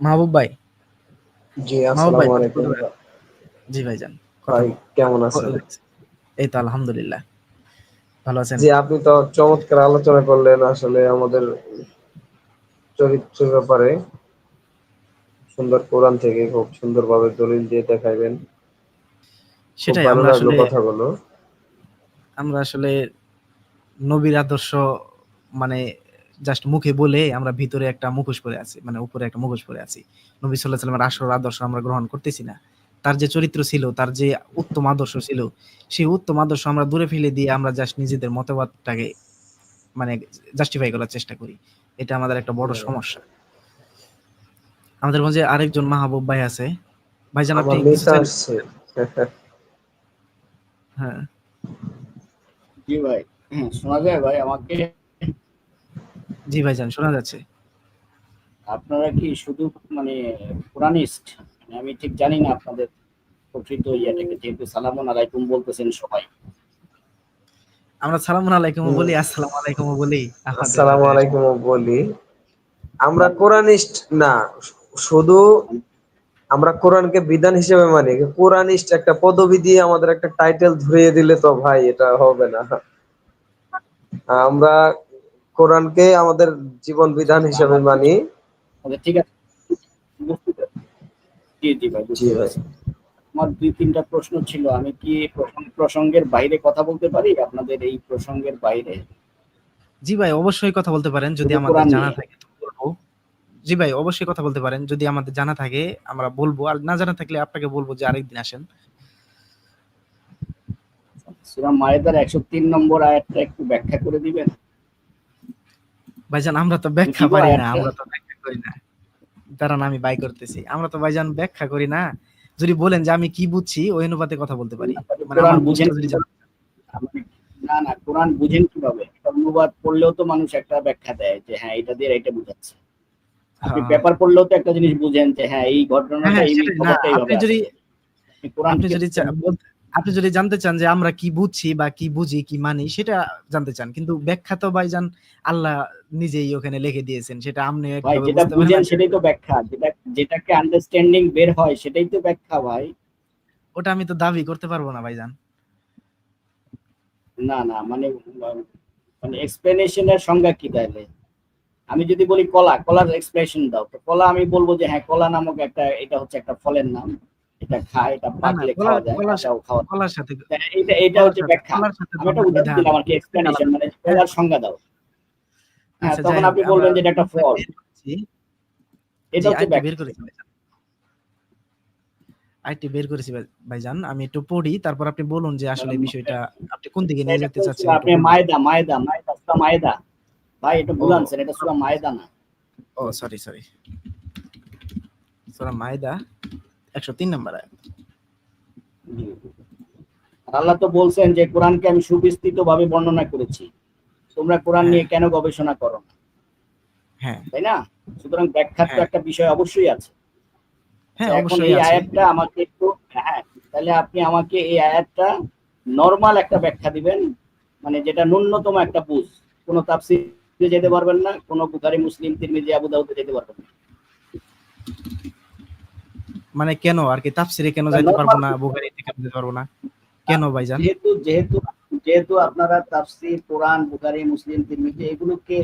মাহবুব ভাই? জি আসসালামু আলাইকুম। জি ভাইজান ভাই বল- কেমন আছেন? এই তো আলহামদুলিল্লাহ। ভালো আছেন? জি আপনি তো চমৎকার আলোচনা করলেন আসলে আমাদের চরিত্রের ব্যাপারে। সুন্দর কোরআন থেকে খুব সুন্দরভাবে দলিল দিয়ে দেখাইবেন। সেটাই আমরা আসলে কথাগুলো। আমরা আসলে নবীর আদর্শ মানে জাস্ট মুখে বলে আমরা ভিতরে একটা মুখোশ পরে আছি মানে উপরে একটা মুখোশ পরে আছি। নবী সাল্লাহ সাল্লামের আসল আদর্শ আমরা গ্রহণ করতেছি না। তার যে চরিত্র ছিল তার যে উত্তম আদর্শ ছিল সেই উত্তম আদর্শ আমরা দূরে ফেলে দিয়ে আমরা জাস্ট নিজেদের মতবাদটাকে মানে জাস্টিফাই করার চেষ্টা করি। এটা আমাদের একটা বড় হ্যাঁ। সমস্যা। আমাদের মাঝে আরেকজন মাহবুব ভাই আছে। ভাইজান আপনি হ্যাঁ। জি ভাই? হ্যাঁ, শোনা যায় ভাই আমাকে? জি ভাইজান শোনা যাচ্ছে। আপনারা কি শুধু মানে কোরআনিস্ট? মানে আমি ঠিক জানি না আপনাদের প্রকৃত ইয়েটাকে যেহেতু সালামুন আলাইকুম বলতেছেন সবাই। আমরা সালাম আলাইকুম বলি আসসালামু আলাইকুম বলি আসসালামু আলাইকুম বলি আমরা কোরআনিস্ট না শুধু আমরা কোরআনকে বিধান হিসেবে মানি কোরআনিস্ট একটা পদবি দিয়ে আমাদের একটা টাইটেল ধরিয়ে দিলে তো ভাই এটা হবে না। আমরা কোরআনকে আমাদের জীবন বিধান হিসেবে মানি। আচ্ছা ঠিক আছে। জি জি ভাই জি ভাই। আমার দুই তিনটা প্রশ্ন ছিল। আমি কি প্রসঙ্গ- প্রসঙ্গের বাইরে কথা বলতে পারি? আপনাদের এই প্রসঙ্গের বাইরে? জি ভাই অবশ্যই কথা বলতে পারেন যদি আমাদের জানা থাকে তো বলব। জি ভাই অবশ্যই কথা বলতে পারেন যদি আমাদের জানা থাকে আমরা বলব। আর না জানা থাকলে আপনাকে বলব যে আরেকদিন আসেন। সূরা মায়েদার একশো তিন নম্বর আয়াতটা একটু ব্যাখ্যা করে দিবেন? ভাইজান আমরা তো ব্যাখ্যা পারি না আমরা তো ব্যাখ্যা করি না। দাঁড়ান আমি বাই করতেছি। আমরা তো ভাইজান ব্যাখ্যা করি না। যদি বলেন যে আমি কি বুঝছি ওই অনুপাতে কথা বলতে পারি। মানে আমার বুঝেন যদি না না কোরআন বুঝেন কীভাবে? অনুবাদ পড়লেও তো মানুষ একটা ব্যাখ্যা দেয় যে হ্যাঁ এটা দিয়ে এটা বুঝাচ্ছে। আপনি হ্যাঁ। পেপার পড়লেও তো একটা জিনিস বুঝেন যে হ্যাঁ এই ঘটনাটা হ্যাঁ, এই আপনি যদি। কোরআন যদি বলতে- আপনি যদি জানতে চান যে আমরা কি বুঝছি বা কি বুঝি কি মানি সেটা জানতে চান। কিন্তু ব্যাখ্যা তো ভাই ভাইজান আল্লাহ নিজেই ওখানে লিখে দিয়েছেন সেটা আপনি ভাই যেটা বুঝেন সেটাই তো ব্যাখ্যা। যেটা যেটাকে আন্ডারস্ট্যান্ডিং বের হয় সেটাই তো ব্যাখ্যা ভাই। ওটা আমি তো দাবি করতে পারব না ভাই ভাইজান। না না মানে মানে এক্সপ্লেনেশনের সংজ্ঞা কি তাহলে? আমি যদি বলি কলা কলার এক্সপ্লেনেশন দাও। তো কলা আমি বলব যে হ্যাঁ কলা নামক একটা এটা হচ্ছে একটা ফলের নাম। এটা খায় এটা পাকলে খাওয়া যায় এটাও খাওয়া কলার সাথে এটা এটা হচ্ছে সাথে- ব্যাখ্যা। কলার সাথে আমি এটা ধর্মের দিলাম আর কি এক্সপ্লেনেশন মানে কলার সংজ্ঞা দাও। হ্যাঁ আচ্ছা, তখন আপনি বলবেন যে এটা একটা ফল। এটা হচ্ছে আইটি ব্যাখ্যা। বের করেছি আইটি বের করেছি ভাই- ভাইজান আমি একটু পড়ি তারপর আপনি বলুন যে আসলে বিষয়টা আপনি কোন দিকে নিয়ে যেতে চাচ্ছেন আপনি। মায়দা মায়দা মায়দা সূরা মায়দা। ভাই এটা ভুল আনছেন এটা সূরা মায়দা না। ও সরি সরি সূরা মাইদা 103 নম্বর। আয়াত আল্লাহ তো বলছেন যে কোরআনকে আমি সুবিস্তৃত ভাবে বর্ণনা করেছি। তোমরা কোরআন নিয়ে কেন গবেষণা করো না? হ্যাঁ। তাই না? সুতরাং ব্যাখ্যার তো হ্যাঁ। একটা বিষয় অবশ্যই আছে। হ্যাঁ অবশ্যই এই আয়াতটা আমাকে একটু হ্যাঁ তাহলে আপনি আমাকে এই আয়াতটা নরমাল একটা ব্যাখ্যা দিবেন মানে যেটা ন্যূনতম একটা বুঝ। কোনো তাফসিরে যেতে পারবেন না কোনো বুখারী মুসলিম তিরমিজি আবু দাউদে যেতে পারবেন না। মানে কেন? আর কি তাফসিরে কেন যাইতে পারব না? বুখারী থেকে যেতে পারব না? কেন ভাইজান? যেহেতু যেহেতু যেহেতু আপনারা তাফসির কোরআন বুখারী মুসলিম তিরমিজি এগুলোকে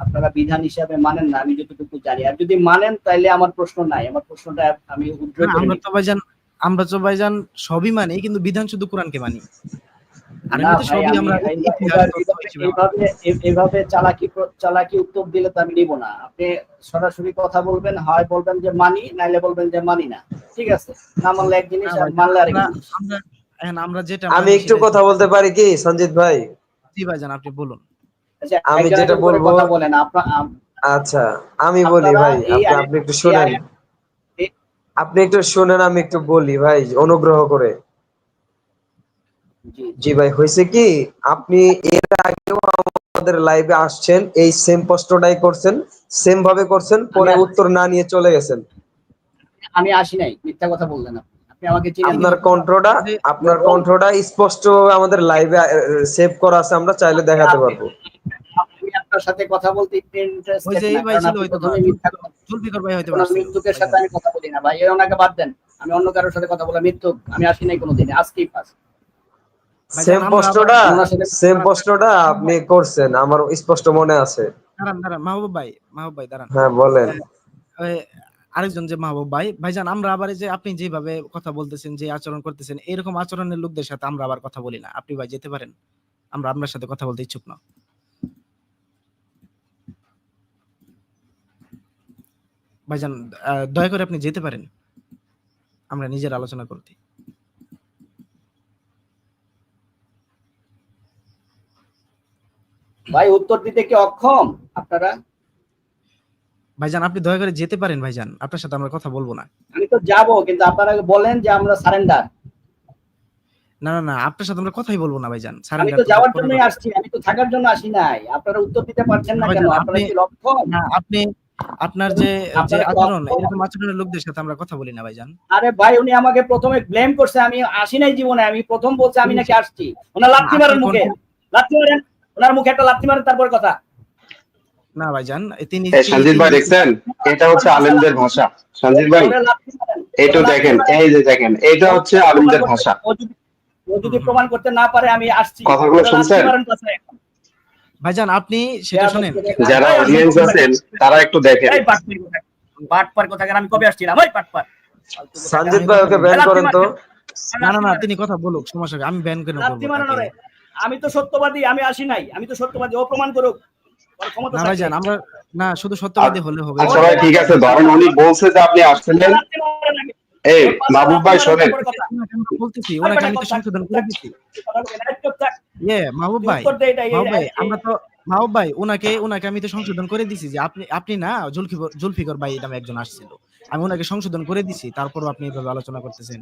আপনারা বিধান হিসাবে মানেন না আমি যতটুকু জানি। আর যদি মানেন তাইলে আমার প্রশ্ন নাই। আমার প্রশ্নটা আমি উদ্র আমরা। তো ভাইজান আমরা তো ভাইজান সবই মানি কিন্তু বিধান শুধু কোরআনকে মানি। আর এমনিতে সবই আমি আমরা এভাবে- তথ্য হিসেবে মানি। এভাবে চালাকি চালাকি উত্তর দিলে তো আমি নিব না। আপনি সরাসরি কথা বলবেন হয় বলবেন যে মানি নাইলে বলবেন যে মানি না। ঠিক আছে? না মানলে এক জিনিস আর মানলে আরেক আমরা- যেটা আমি একটু কথা বলতে পারি কি সঞ্জিত ভাই? জি ভাইজান আপনি বলুন। আচ্ছা, আমি যেটা বলবো- বলেন আপনার আচ্ছা আমি বলি ভাই আপনি একটু শুনেন। আপনি একটু শুনেন আমি একটু বলি ভাই অনুগ্রহ করে। জি জি। ভাই হয়েছে কি আপনি এর আগেও আমাদের লাইভে আসছেন এই সেম প্রশ্নটাই করছেন সেম ভাবে করছেন পরে উত্তর না নিয়ে চলে গেছেন। আমি আসি নাই মিথ্যা কথা বললেন আপনি। আপনি আমাকে চিনেন আপনার কণ্ঠটা আপনার কণ্ঠটা স্পষ্ট আমাদের লাইভে সেভ করা আছে আমরা চাইলে দেখাতে পারব। আপনি আপনার সাথে কথা বলতে ইন্টারেস্টেড ওই যে এই ভাই ছিল হয়তো জুলফিকার ভাই হয়তো। মৃত্যুকের সাথে আমি কথা বলি না ভাই। ওনাকে বাদ দেন। আমি অন্য কারোর সাথে কথা বলা মৃত্যু আমি আসি নাই কোনোদিন আজকেই ফার্স্ট সেম প্রশ্নটা সেম প্রশ্নটা আপনি করছেন আমার স্পষ্ট মনে আছে। দাঁড়ান দাঁড়ান মাহবুব ভাই মাহবুব ভাই দাঁড়ান। হ্যাঁ বলেন। আরেকজন যে মাহবুব ভাই ভাইজান আমরা আবার যে আপনি যেভাবে কথা বলতেছেন যে আচরণ করতেছেন এরকম আচরণের লোকদের সাথে আমরা আবার কথা বলি না। আপনি ভাই যেতে পারেন আমরা আপনার সাথে কথা বলতে ইচ্ছুক না। ভাইজান দয়া করে আপনি যেতে পারেন আমরা নিজের আলোচনা করতে। ভাই উত্তর দিতে কি অক্ষম আপনারা? ভাইজান আপনি দয়া করে যেতে পারেন ভাইজান আপনার সাথে আমরা কথা বলব না। আমি তো যাব কিন্তু আপনারা বলেন যে আমরা সারেন্ডার না না না আপনার সাথে আমরা কথাই বলব না ভাইজান আমি তো যাওয়ার জন্যই আসছি আমি তো থাকার জন্য আসি নাই। আপনারা উত্তর দিতে পারছেন না কেন? আপনারা কি লক্ষ্য না আপনি আপনার যে যে আচরণ এরকম আচরণের লোকদের সাথে আমরা কথা বলি না ভাইজান। আরে ভাই উনি আমাকে প্রথমে ব্লেম করছে আমি আসি নাই জীবনে আমি প্রথম বলছে আমি নাকি আসছি। ওনার লাথি মারেন মুখে। লাথি মারেন। ওনার মুখে একটা লাথি মারেন তারপর কথা। না ভাইজান তিনি এই সঞ্জিত ভাই দেখছেন? এটা হচ্ছে আলেমদের ভাষা। সঞ্জিত ভাই। এইটা দেখেন এই যে দেখেন এটা হচ্ছে আলেমদের ভাষা। ও যদি প্রমাণ করতে না পারে আমি আসছি। কথাগুলো শুনছেন? ভাইজান আপনি সেটা শোনেন। যারা ভাই, অডিয়েন্স আছেন তারা একটু দেখেন। এই বাটপার কোথায়? বাটপার কোথাকার আমি কবে আসছিলাম? ওই বাটপার। সঞ্জিত ভাই ওকে ব্যান করেন তো। না না না তিনি কথা বলুক সমস্যা আমি ব্যান কেন করব। আমি তো সত্যবাদী আমি আসি নাই। আমি তো সত্যবাদী ও প্রমাণ করুক। না ভাইজান আমরা না শুধু সত্যবাদী হলে হবে। আচ্ছা ভাই ঠিক আছে ধরেন উনি বলছে যে আপনি আসছিলেন। এই মাহবুব ভাই শোনেন। বলতেছি ওনাকে আমি তো সংশোধন করে দিচ্ছি। ইয়ে মাহবুব ভাই মাহবুব ভাই আমরা তো মাহবুব ভাই ওনাকে ওনাকে আমি তো সংশোধন করে দিছি যে আপনি আপনি না জুলফিকর জুলফিকর ভাই নামে একজন আসছিল। আমি ওনাকে সংশোধন করে দিছি তারপরও আপনি এভাবে আলোচনা করতেছেন।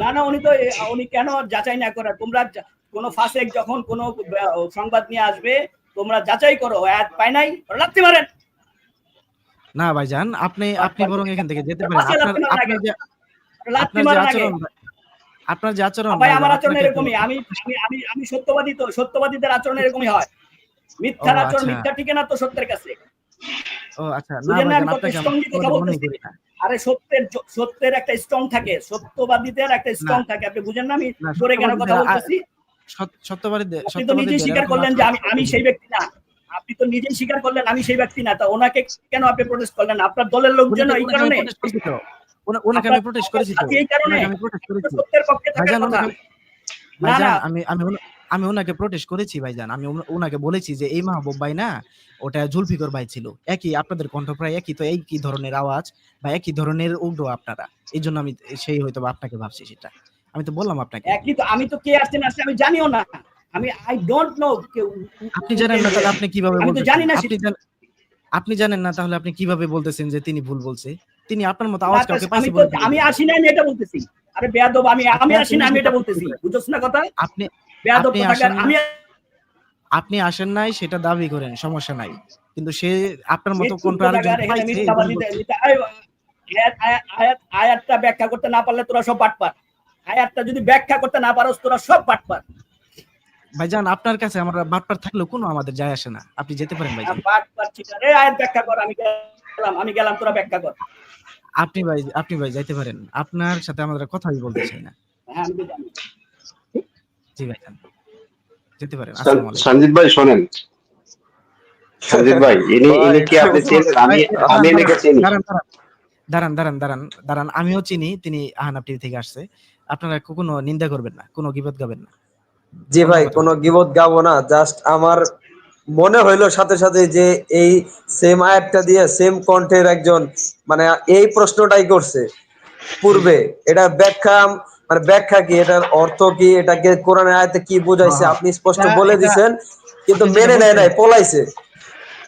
না না উনি তো উনি কেন যাচাই না করে তোমরা কোনো ফাসেক যখন কোনো সংবাদ নিয়ে আসবে তোমরা যাচাই করো অ্যাড পাই নাই লাত্তি মারেন না ভাইজান আপনি আপনি বরং এখান থেকে যেতে পারেন। আপনার। যে আচরণ আপনার যে আচরণ ভাই আমার আচরণ এরকমই। আমি আমি আমি সত্যবাদী তো সত্যবাদীদের আচরণ এরকমই হয়। মিথ্যার আচরণ আচ্ছা। মিথ্যা টিকে না তো সত্যের কাছে। ও আচ্ছা। না ভাইজান আপনাকে কথা বলতেছি। আরে সত্যের সত্যের একটা স্ট্রং থাকে। সত্যবাদীদের একটা স্ট্রং থাকে। আপনি বুঝেন না আমি জোরে কেন কথা বলতেছি? সত্যবাদী আপনি তো নিজেই স্বীকার করলেন যে আমি আমি সেই ব্যক্তি না। আপনি তো নিজেই স্বীকার করলেন আমি সেই ব্যক্তি না। তা ওনাকে কেন আপনি প্রোটেস্ট করলেন? আপনার দলের লোকজন এই কারণে? ওনাকে আমি প্রোটেস্ট করেছি এই কারণে? আমি প্রোটেস্ট করেছি। ওনাকে না, না। আমি আমি আমি ওনাকে প্রোটেস্ট করেছি ভাইজান। আমি ওনাকে বলেছি যে এই মাহবুব ভাই না ওটা জুলফিকর ভাই ছিল। একই আপনাদের কণ্ঠ প্রায় একই তো একই ধরনের আওয়াজ বা একই ধরনের উগ্র আপনারা। এই জন্য আমি সেই হয়তো আপনাকে ভাবছি সেটা। আমি তো বললাম আপনাকে। একই তো আমি তো কে আসছে না আসছে আমি জানিও না। আমি আই ডোন্ট নো আপনি জানেন না তাহলে আপনি কীভাবে আমি তো জানি না আপনি আপনি জানেন না তাহলে আপনি কীভাবে বলতেছেন যে তিনি ভুল বলছে? তিনি আপনার মতো আওয়াজ কাউকে পাশে তো বলে দিলেন। আমি আসি না আমি এটা বলতেছি। আরে বেয়াদব আমি আমি আসি না আমি এটা বলতেছি। বুঝছ না কথা? আপনি বেয়াদব আসেন আমি আপনি আসেন নাই সেটা দাবি করেন সমস্যা নাই। কিন্তু সে আপনার মতো আয়াত আয়াতটা ব্যাখ্যা করতে না পারলে তোরা সব বাটপার। আয়াতটা যদি ব্যাখ্যা করতে না পারো তোরা সব বাটপার। ভাইজান আপনার কাছে আমরা বাটপার থাকলেও কোনো আমাদের যায় আসে না। আপনি যেতে পারেন ভাইজান। বাটপার চিটার এই আয়াত ব্যাখ্যা কর আমি গেলাম আমি গেলাম তোরা ব্যাখ্যা কর। আপনি ভাই আপনি ভাই যাইতে পারেন। আপনার সাথে আমাদের কথাই বলতে চাই না। হ্যাঁ জি ভাইজান। যেতে পারেন। আসসালামু আলাইকুম। সঞ্জিত ভাই শোনেন। সঞ্জিত ভাই ইনি ইনি কি আপনি চেনেন? আমি আমি এনেকে চিনি। দাঁড়ান দাঁড়ান দাঁড়ান দাঁড়ান দাঁড়ান দাঁড়ান আমিও চিনি তিনি আহানাব টিভি থেকে আসছে। আপনারা কোনো নিন্দা করবেন না কোনো গিবত গাবেন না? জি ভাই কোনো গিবত গাবো না জাস্ট আমার মনে হইল সাথে সাথে যে এই সেম আয়াতটা দিয়ে সেম কণ্ঠের একজন মানে এই প্রশ্নটাই করছে পূর্বে। এটা ব্যাখ্যা মানে ব্যাখ্যা কি এটার অর্থ কি এটাকে কোরআনের আয়াতে কি বোঝাইছে। আপনি স্পষ্ট বলে দিছেন কিন্তু মেনে নেয় নাই পলাইছে।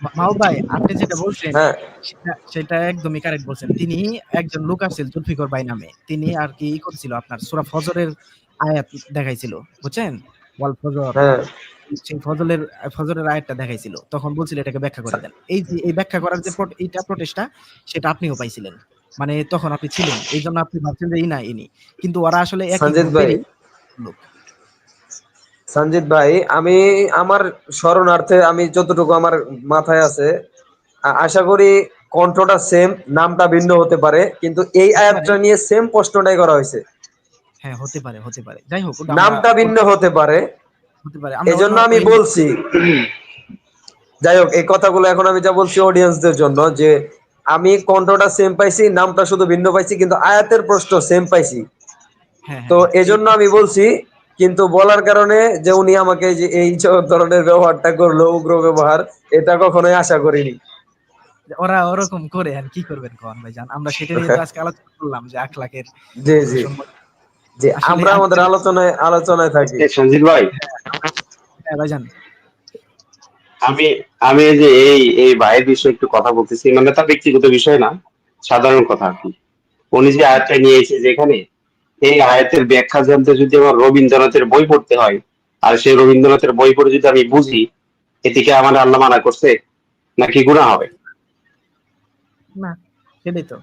মাহবুব ভাই আপনি যেটা বলছেন হ্যাঁ। সেটা- একদমই কারেক্ট বলছেন। তিনি একজন লোক আসছিল জুলফিকর ভাই নামে। তিনি আর কি করছিল আপনার সূরা ফজরের আয়াত দেখাইছিল বুঝছেন? ওয়াল ফজর। হ্যাঁ। সেই ফজলের ফজরের আয়াতটা দেখাইছিল। তখন বলছিল এটাকে ব্যাখ্যা করে দেন। এই যে এই ব্যাখ্যা করার যে এইটা প্রটেস্টটা সেটা আপনিও পাইছিলেন। মানে তখন আপনি ছিলেন। এই জন্য আপনি ভাবছেন যে এই না ইনি কিন্তু ওরা আসলে গ্রুপেরই লোক। সঞ্জিত ভাই আমি আমার স্মরণার্থে আমি যতটুকু আমার মাথায় আছে আশা করি কণ্ঠটা সেম নামটা ভিন্ন হতে পারে কিন্তু এই আয়াতটা নিয়ে সেম প্রশ্নটাই করা হয়েছে। হ্যাঁ হতে পারে হতে পারে। যাই হোক নামটা ভিন্ন হতে পারে। হতে পারে। আমরা এই জন্য আমি বলছি যাই হোক এই কথাগুলো এখন আমি যা বলছি অডিয়েন্সদের জন্য যে আমি কণ্ঠটা সেম পাইছি নামটা শুধু ভিন্ন পাইছি কিন্তু আয়াতের প্রশ্ন সেম পাইছি। হ্যাঁ, তো হ্যাঁ, এজন্য আমি বলছি কিন্তু বলার কারণে যে উনি আমাকে যে এই ধরনের ব্যবহারটা করল উগ্র ব্যবহার এটা কখনোই আশা করিনি। ওরা ওরকম করে আর কি করবেন কন ভাইজান? আমরা সেটা নিয়ে আজকে আলোচনা করলাম যে আখলাকের জি জি। যে আমরা আমাদের আলোচনায় আলোচনায় থাকি। সঞ্জিত ভাই। হ্যাঁ ভাইজান। আমি আমি এই যে এই এই ভাইয়ের বিষয়ে একটু কথা বলতেছি মানে তার ব্যক্তিগত বিষয় না সাধারণ কথা আর কি। উনি যে আয়াতটা নিয়ে এসেছে যেখানে এই আয়াতের ব্যাখ্যা জানতে যদি আমার রবীন্দ্রনাথের বই পড়তে হয় আর সেই রবীন্দ্রনাথের বই পড়ে যদি আমি বুঝি এতে কি আমার আল্লাহ মানা করছে নাকি গুণা হবে? না সেটাই তো।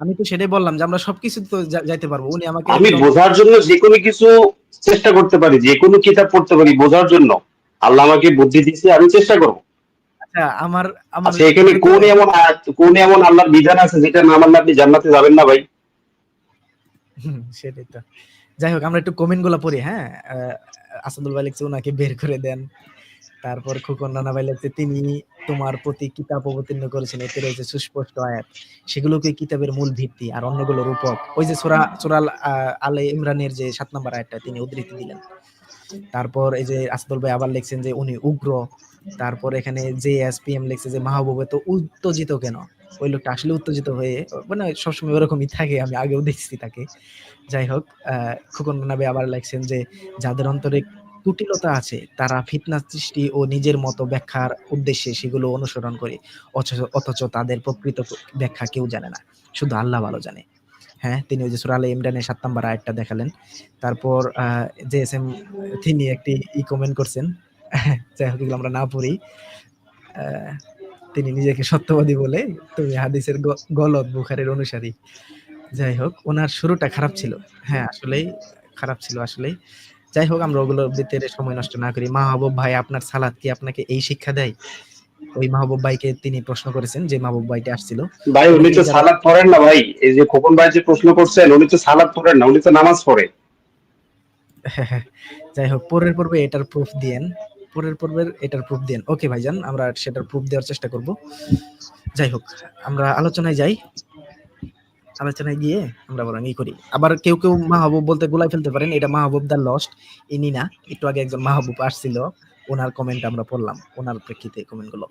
আমি তো সেটাই বললাম যে আমরা সবকিছু তো যাইতে পারব। উনি আমাকে আমি বোঝার জন্য যে কোনো কিছু চেষ্টা করতে পারি যে কোনো কিতাব পড়তে পারি বোঝার জন্য। আল্লাহ আমাকে বুদ্ধি দিচ্ছে আমি চেষ্টা করব। আচ্ছা আমার আমার আচ্ছা এখানে কোন এমন কোন এমন আল্লাহর বিধান আছে যেটা না মানলে আপনি জান্নাতে যাবেন না ভাই? সেটাই তো। যাই হোক, আমরা একটু কমেন্টগুলা পড়ি হ্যাঁ? আসাদুল ভাই লিখছে ওনাকে বের করে দেন। তারপর খুকন নানা ভাই লিখছে, তিনি তোমার প্রতি কিতাব অবতীর্ণ করেছেন। এতে রয়েছে সুস্পষ্ট আয়াত। সেগুলোকে কিতাবের মূল ভিত্তি আর অন্যগুলো রূপক। ওই যে সোরা সোরাল আলে ইমরানের যে সাত নম্বর আয়াতটা, তিনি উদ্ধৃতি দিলেন। তারপর এই যে আসাদুল ভাই আবার লিখছেন যে উনি উগ্র। তারপর এখানে যে এসপিএম লিখছে যে, মাহবুব তো উত্তেজিত কেন? ওই লোকটা আসলে উত্তেজিত হয়ে মানে সবসময় ওরকমই থাকে, আমি আগেও দেখছি তাকে। যাই হোক খোকন নাবে আবার লেখছেন যে, যাদের অন্তরে কুটিলতা আছে, তারা ফিতনা সৃষ্টি ও নিজের মতো ব্যাখ্যার উদ্দেশ্যে সেগুলো অনুসরণ করে অথচ তাদের প্রকৃত ব্যাখ্যা কেউ জানে না। শুধু আল্লাহ ভালো জানে। হ্যাঁ তিনি ওই যে সুরা আলে ইমরানের সাত নম্বর আয়াতটা দেখালেন। তারপর যে এস এম তিনি একটি ই কমেন্ট করছেন। যাই হোক আমরা না পড়ি। তিনি নিজেকে সত্যবাদী বলে তুমি হাদিসের গলত বুখারের অনুসারী। যাই হোক, ওনার শুরুটা খারাপ ছিল। হ্যাঁ আসলেই খারাপ ছিল, আসলেই। যাই হোক, আমরা ওগুলোর ভিতরে সময় নষ্ট না করি। মাহবুব ভাই, আপনার সালাদ কি আপনাকে এই শিক্ষা দেয়? ওই মাহবুব ভাইকে তিনি প্রশ্ন করেছেন যে মাহবুব ভাইটা আসছিল। ভাই উনি তো সালাদ পড়েন না ভাই। এই যে খোকন ভাই যে প্রশ্ন করছেন উনি তো সালাদ পড়েন না উনি তো নামাজ পড়ে। যাই হোক পরের পর্বে এটার প্রুফ দিয়েন। পরের পর্বের এটার প্রুফ দেন ওকে ভাইজান আমরা সেটার প্রুফ দেওয়ার চেষ্টা করব। যাই হোক আমরা আলোচনায় যাই। আলোচনায় গিয়ে আমরা বরং ই করি। আবার কেউ কেউ মাহবুব বলতে গোলাই ফেলতে পারেন এটা মাহবুব দা লস্ট ইনি না। একটু আগে একজন মাহবুব আসছিল। ওনার কমেন্ট আমরা পড়লাম ওনার প্রেক্ষিতে কমেন্টগুলো।